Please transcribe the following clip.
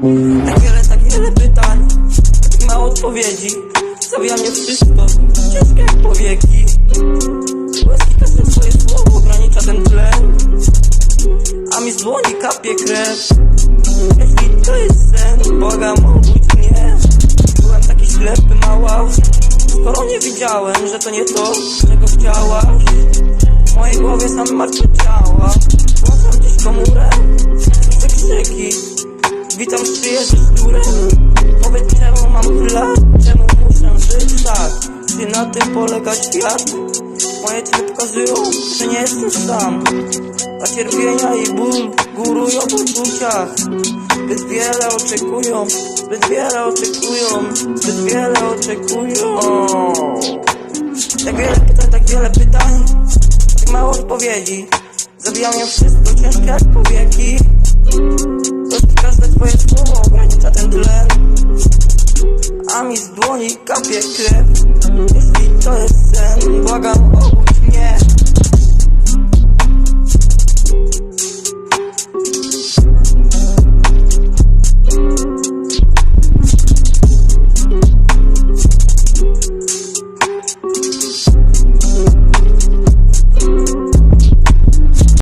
Tak wiele, tak wiele pytań Tak mało odpowiedzi. Zabija nie wszystko Ciężkie jak powieki Łezki każde twoje słowo Ogranicza ten tlen A mi z dłoni kapie krew. Jeśli to jest sen Błagam obudź mnie. Byłem taki ślepy, mała. Skoro nie widziałem, że to nie to Czego chciałaś W mojej głowie same martwe ciała. Włączam gdzieś komórę turem Powiedz czemu mam flat Czemu muszę żyć tak? Czy na tym polega świat? Moje czyny pokazują, że nie jestem sam. A cierpienia i ból górują w uczuciach Zbyt wiele oczekują Zbyt wiele oczekują Zbyt wiele oczekują. Tak wiele pytań, tak wiele pytań Tak mało odpowiedzi. Zabija mnie wszystko ciężkie jak powieki mi z dłoni kapie krew. Jeśli to jest sen, błagam o